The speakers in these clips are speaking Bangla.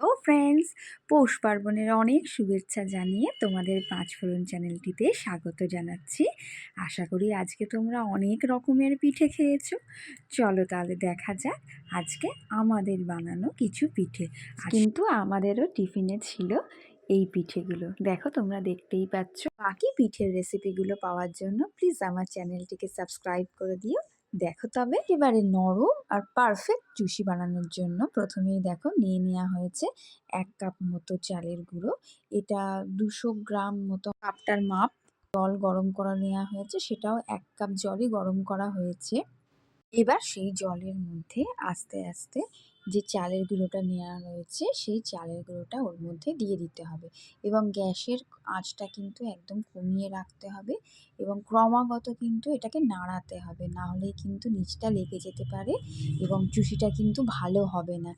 ও ফ্রেন্ডস পৌষ পার্বণের অনেক শুভেচ্ছা জানিয়ে তোমাদের পাঁচ ফোড়ন চ্যানেলটিতে স্বাগত জানাচ্ছি। আশা করি আজকে তোমরা অনেক রকমের পিঠে খেয়েছো। চলো তাহলে দেখা যাক আজকে আমাদের বানানো কিছু পিঠে। কিন্তু আমাদেরও টিফিনে ছিল এই পিঠেগুলো। দেখো তোমরা দেখতেই পাচ্ছ। বাকি পিঠের রেসিপিগুলো পাওয়ার জন্য প্লিজ আমার চ্যানেলটিকে সাবস্ক্রাইব করে দিও। দেখো তবে, এবারে নরম আর পারফেক্ট জুসি বানানোর জন্য প্রথমেই দেখো নিয়ে নেওয়া হয়েছে এক কাপ মতো চালের গুঁড়ো। এটা দুশো গ্রাম মতো কাপটার মাপ, জল গরম করা নেওয়া হয়েছে, সেটাও এক কাপ জলই গরম করা হয়েছে। এবার সেই জলের মধ্যে আস্তে আস্তে যে চালের গুঁড়োটা নেওয়া রয়েছে, সেই চালের গুঁড়োটা ওর মধ্যে দিয়ে দিতে হবে। এবং গ্যাসের আঁচটা কিন্তু একদম কমিয়ে রাখতে হবে এবং ক্রমাগত কিন্তু এটাকে নাড়াতে হবে। না হলে কিন্তু নিচটা লেগে যেতে পারে এবং চুষিটা কিন্তু ভালো হবে না।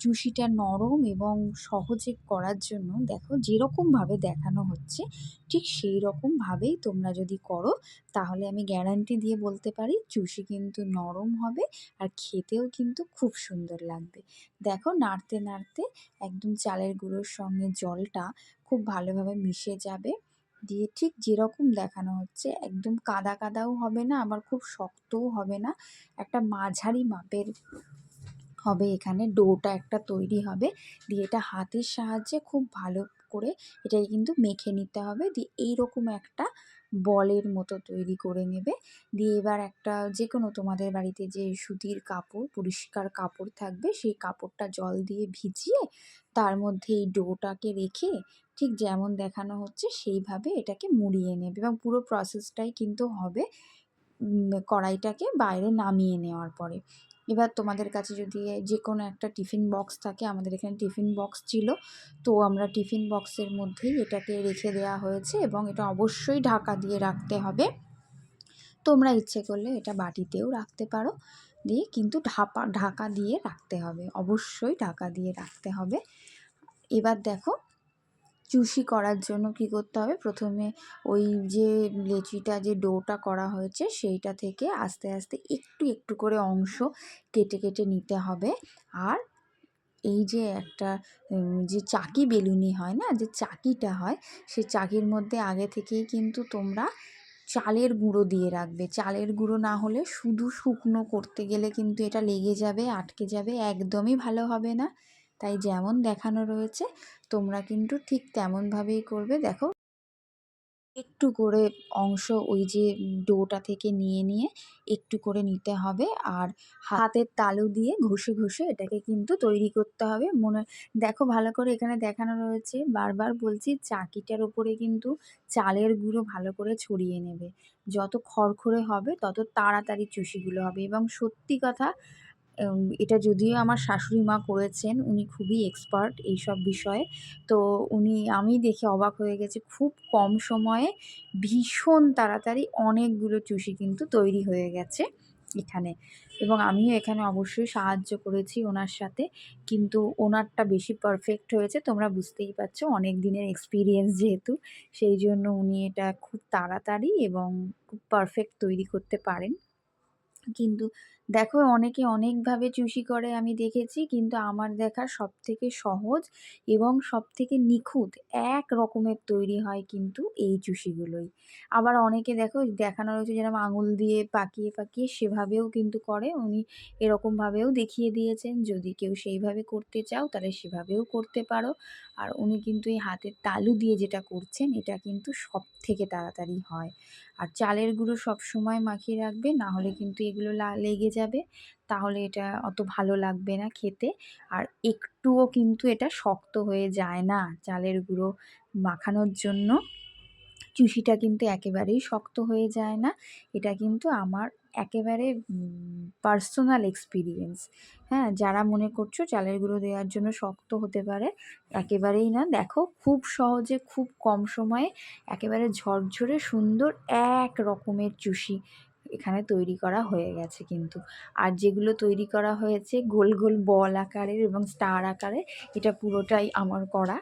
চুষিটা নরম এবং সহজে করার জন্য দেখো যেরকমভাবে দেখানো হচ্ছে, ঠিক সেই রকমভাবেই তোমরা যদি করো, তাহলে আমি গ্যারান্টি দিয়ে বলতে পারি, চুষি কিন্তু নরম হবে আর খেতেও কিন্তু খুব সুন্দর লাগবে। দেখো নাড়তে নাড়তে একদম চালের গুঁড়োর সঙ্গে জলটা খুব ভালোভাবে মিশে যাবে। দিয়ে ঠিক যেরকম দেখানো হচ্ছে একদম কাদা, কাদাও হবে না, আবার খুব শক্তও হবে না। একটা মাঝারি মাপের হবে এখানে, ডোটা একটা তৈরি হবে। দিয়ে এটা হাতের সাহায্যে খুব ভালো করে এটাকে কিন্তু মেখে নিতে হবে। দিয়ে এইরকম একটা বলের মতো তৈরি করে নেবে। দিয়ে এবার একটা যে কোনো তোমাদের বাড়িতে যে সুতির কাপড়, পরিষ্কার কাপড় থাকবে, সেই কাপড়টা জল দিয়ে ভিজিয়ে তার মধ্যে এই ডোটাকে রেখে ঠিক যেমন দেখানো হচ্ছে সেইভাবে এটাকে মুড়িয়ে নেবে এবং পুরো প্রসেসটাই কিন্তু হবে কড়াইটাকে বাইরে নামিয়ে নেওয়ার পরে। এবার তোমাদের কাছে যদি যে কোনো একটা টিফিন বক্স থাকে, আমাদের এখানে টিফিন বক্স ছিল। তো আমরা টিফিন বক্সের মধ্যেই এটাকে রেখে দেওয়া হয়েছে এবং এটা অবশ্যই ঢাকা দিয়ে রাখতে হবে। তোমরা ইচ্ছে করলে এটা বাটিতেও রাখতে পারো। দিয়ে কিন্তু ঢাপা, ঢাকা দিয়ে রাখতে হবে। অবশ্যই ঢাকা দিয়ে রাখতে হবে। এবার দেখো চুষি করার জন্য কি করতে হবে? প্রথমে ওই যে লেচিটা, যে ডোটা করা হয়েছে সেইটা থেকে আস্তে আস্তে একটু একটু করে অংশ কেটে কেটে নিতে হবে। আর এই যে একটা যে চাকি বেলুনি হয় না, যে চাকিটা হয় সেই চাকির মধ্যে আগে থেকেই কিন্তু তোমরা চালের গুঁড়ো দিয়ে রাখবে। চালের গুঁড়ো না হলে শুধু শুকনো করতে গেলে কিন্তু এটা লেগে যাবে, আটকে যাবে, একদমই ভালো হবে না। তাই যেমন দেখানো রয়েছে তোমরা কিন্তু ঠিক তেমনভাবেই করবে। দেখো, একটু করে অংশ ওই যে ডোটা থেকে নিয়ে নিয়ে একটু করে নিতে হবে আর হাতের তালু দিয়ে ঘষে ঘষে এটাকে কিন্তু তৈরি করতে হবে। মনে, দেখো ভালো করে এখানে দেখানো রয়েছে, বারবার বলছি চাকিটার ওপরে কিন্তু চালের গুঁড়ো ভালো করে ছড়িয়ে নেবে। যত খড়খড়ে হবে তত তাড়াতাড়ি চুষিগুলো হবে এবং সত্যি কথা এটা যদিও আমার শাশুড়ি মা করেছেন, উনি খুবই এক্সপার্ট এইসব বিষয়ে। তো উনি, আমি দেখে অবাক হয়ে গেছি, খুব কম সময়ে ভীষণ তাড়াতাড়ি অনেকগুলো চুষি কিন্তু তৈরি হয়ে গেছে এখানে। এবং আমিও এখানে অবশ্যই সাহায্য করেছি ওনার সাথে, কিন্তু ওনারটা বেশি পারফেক্ট হয়েছে, তোমরা বুঝতেই পারছ, অনেক দিনের এক্সপিরিয়েন্স যেহেতু, সেই জন্য উনি এটা খুব তাড়াতাড়ি এবং খুব পারফেক্ট তৈরি করতে পারেন। কিন্তু দেখো অনেকে অনেকভাবে চুষি করে আমি দেখেছি, কিন্তু আমার দেখা সব থেকে সহজ এবং সবথেকে নিখুঁত এক রকমের তৈরি হয় কিন্তু এই চুষিগুলোই। আবার অনেকে দেখো দেখানো রয়েছে যেরকম আঙুল দিয়ে পাকিয়ে পাকিয়ে সেভাবেও কিন্তু করে, উনি এরকমভাবেও দেখিয়ে দিয়েছেন, যদি কেউ সেইভাবে করতে চাও তাহলে সেভাবেও করতে পারো। আর উনি কিন্তু এই হাতের তালু দিয়ে যেটা করছেন, এটা কিন্তু সব থেকে তাড়াতাড়ি হয়। আর চালের গুঁড়ো সব সময় মাখিয়ে রাখবে না হলে কিন্তু এগুলো লেগে যাবে, তাহলে এটা অত ভালো লাগবে না খেতে। আর একটুও কিন্তু এটা শক্ত হয়ে যায় না চালের গুঁড়ো মাখানোর জন্য। চুষিটা কিন্তু একেবারেই শক্ত হয়ে যায় না। এটা কিন্তু আমার একেবারে পার্সোনাল এক্সপিরিয়েন্স হ্যাঁ যারা মনে করছ চালের গুঁড়ো দেওয়ার জন্য শক্ত হতে পারে, একেবারেই না। দেখো খুব সহজে, খুব কম সময়ে একেবারে ঝরঝরে সুন্দর এক রকমের চুষি এখানে তৈরি করা হয়ে গেছে কিন্তু। আর যেগুলো তৈরি করা হয়েছে গোল গোল বল আকারের এবং স্টার আকারে এটা পুরোটাই আমার করা।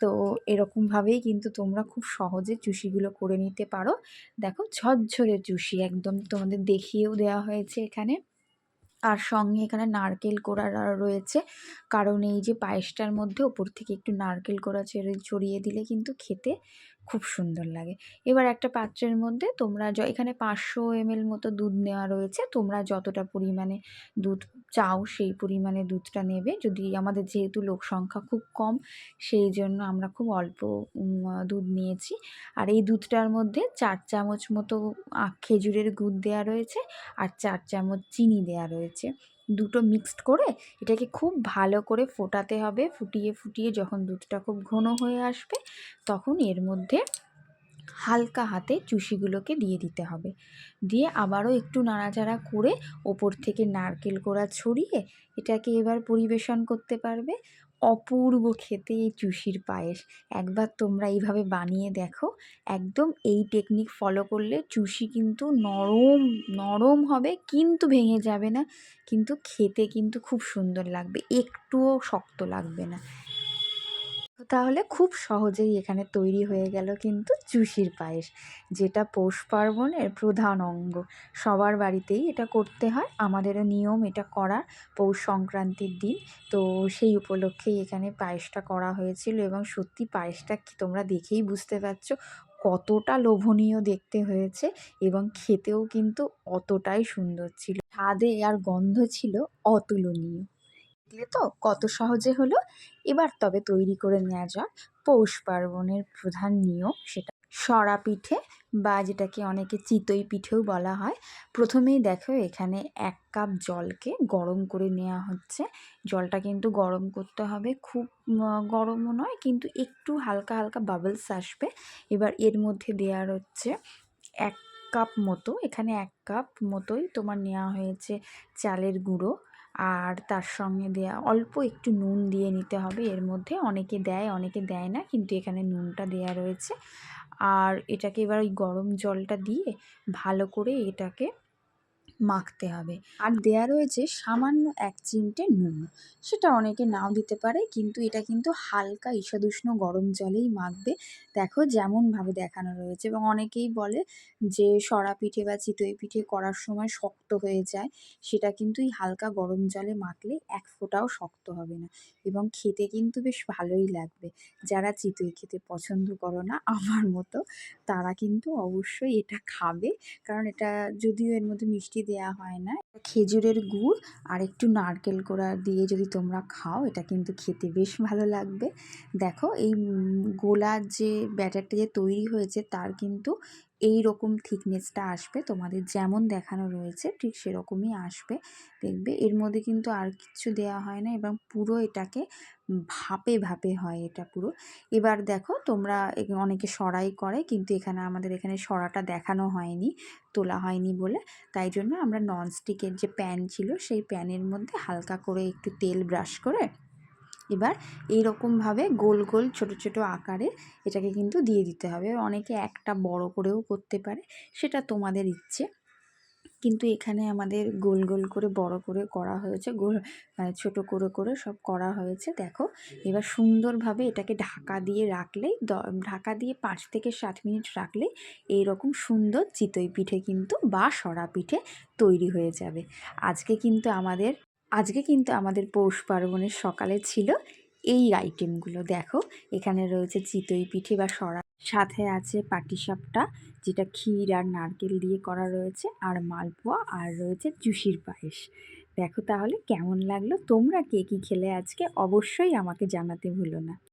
তো এরকমভাবেই কিন্তু তোমরা খুব সহজে চুষিগুলো করে নিতে পারো। দেখো, ঝরঝরে চুষি একদম তোমাদের দেখিয়েও দেওয়া হয়েছে এখানে। আর সঙ্গে এখানে নারকেল কোড়া রয়েছে। কারণ এই যে পায়েসটার মধ্যে ওপর থেকে একটু নারকেল কোড়া ছেড়ে ছড়িয়ে দিলে কিন্তু খেতে খুব সুন্দর লাগে। এবার একটা পাত্রের মধ্যে তোমরা য, এখানে পাঁচশো এমএল মতো দুধ নেওয়া রয়েছে। তোমরা যতটা পরিমাণে দুধ চাও সেই পরিমাণে দুধটা নেবে। যদি আমাদের যেহেতু লোক সংখ্যা খুব কম, সেই জন্য আমরা খুব অল্প দুধ নিয়েছি। আর এই দুধটার মধ্যে চার চামচ মতো খেজুরের গুড় দেওয়া রয়েছে আর চার চামচ চিনি দেওয়া রয়েছে। দুটো মিক্সড করে এটাকে খুব ভালো করে ফোটাতে হবে। ফুটিয়ে ফুটিয়ে যখন দুধটা খুব ঘন হয়ে আসবে, তখন এর মধ্যে হালকা হাতে চুষিগুলোকে দিয়ে দিতে হবে। দিয়ে আবারও একটু নাড়াচাড়া করে ওপর থেকে নারকেল কোড়া ছড়িয়ে এটাকে এবার পরিবেশন করতে পারবে। অপূর্ব খেতে এই চুষির পায়েস। একবার তোমরা এইভাবে বানিয়ে দেখো। একদম এই টেকনিক ফলো করলে চুষি কিন্তু নরম নরম হবে, কিন্তু ভেঙে যাবে না। কিন্তু খেতে কিন্তু খুব সুন্দর লাগবে, একটুও শক্ত লাগবে না। তাহলে খুব সহজেই এখানে তৈরি হয়ে গেল কিন্তু চুষির পায়েস, যেটা পৌষ পার্বণের প্রধান অঙ্গ। সবার বাড়িতেই এটা করতে হয়, আমাদেরও নিয়ম এটা করার পৌষ সংক্রান্তির দিন। তো সেই উপলক্ষেই এখানে পায়েসটা করা হয়েছিল এবং সত্যি পায়েসটা তোমরা দেখেই বুঝতে পারছ, কতটা লোভনীয় দেখতে হয়েছে এবং খেতেও কিন্তু অতটাই সুন্দর ছিল। স্বাদে আর গন্ধ ছিল অতুলনীয়। দেখলে তো কত সহজে হলো। এবার তবে তৈরি করে নেওয়া যাক পৌষ পার্বণের প্রধান নিয়ম সেটা। সরা পিঠে বা যেটাকে অনেকে চিতই পিঠেও বলা হয়, প্রথমেই দেখো এখানে এক কাপ জলকে গরম করে নেওয়া হচ্ছে। জলটা কিন্তু গরম করতে হবে, খুব গরমও নয়, কিন্তু একটু হালকা হালকা বাবলস আসবে। এবার এর মধ্যে দেওয়ার হচ্ছে এক কাপ মতো, এখানে এক কাপ মতোই তোমার নেওয়া হয়েছে চালের গুঁড়ো। আর তার সঙ্গে দেয়া অল্প একটু নুন দিয়ে নিতে হবে। এর মধ্যে অনেকে দেয় অনেকে দেয় না, কিন্তু এখানে নুনটা দেয়া রয়েছে। আর এটাকে এবার ওই গরম জলটা দিয়ে ভালো করে এটাকে মাখতে হবে। আর দেয়া রয়েছে সামান্য এক চিমটে নুন। সেটা অনেকে নাও দিতে পারে, কিন্তু এটা কিন্তু হালকা ঈষদুষ্ণ গরম জলেই মাখবে। দেখো যেমনভাবে দেখানো রয়েছে এবং অনেকেই বলে যে সরা পিঠে বা চিতই পিঠে করার সময় শক্ত হয়ে যায়, সেটা কিন্তু এই হালকা গরম জলে মাখলে এক ফোঁটাও শক্ত হবে না এবং খেতে কিন্তু বেশ ভালোই লাগবে। যারা চিতই খেতে পছন্দ করো না, আমার মতো, তারা কিন্তু অবশ্যই এটা খাবে। কারণ এটা যদিও এর মধ্যে মিষ্টি দেওয়া হয় না। খেজুরের গুড় আর একটু নারকেল কোড়া দিয়ে যদি তোমরা খাও, এটা কিন্তু খেতে বেশ ভালো লাগবে। দেখো, এই গোলার যে ব্যাটারটা যে তৈরি হয়েছে, তার কিন্তু এই রকম থিকনেসটা আসবে, তোমাদের যেমন দেখানো রয়েছে ঠিক সেরকমই আসবে। দেখবে এর মধ্যে কিন্তু আর কিছু দেওয়া হয় না এবং পুরো এটাকে ভাপে ভাপে হয় এটা পুরো। এবার দেখো তোমরা অনেকে সরাই করে কিন্তু এখানে আমাদের এখানে সরাটা দেখানো হয়নি, তোলা হয়নি বলে। তাই জন্য আমরা ননস্টিকের যে প্যান ছিল সেই প্যানের মধ্যে হালকা করে একটু তেল ব্রাশ করে এবার এই এইরকমভাবে গোল গোল ছোট ছোট আকারে এটাকে কিন্তু দিয়ে দিতে হবে। অনেকে একটা বড় করেও করতে পারে, সেটা তোমাদের ইচ্ছে। কিন্তু এখানে আমাদের গোল গোল করে বড় করে করা হয়েছে, গোল মানে ছোট করে করে সব করা হয়েছে। দেখো, এবার সুন্দরভাবে এটাকে ঢাকা দিয়ে রাখলেই ঢাকা দিয়ে পাঁচ থেকে সাত মিনিট রাখলেই এইরকম সুন্দর চিতই পিঠে কিন্তু বা সরা পিঠে তৈরি হয়ে যাবে। আজকে কিন্তু আমাদের আজকে কিন্তু আমাদের পৌষ পার্বণের সকালে ছিল এই আইটেমগুলো দেখো। এখানে রয়েছে চিতই পিঠে বা সরা, সাথে আছে পাটিসাপটা, যেটা ক্ষীর আর নারকেল দিয়ে করা রয়েছে, আর মালপোয়া, আর রয়েছে জুসির পায়েস। দেখো তাহলে কেমন লাগল? তোমরা কে কী খেলে আজকে? অবশ্যই আমাকে জানাতে ভুলো না।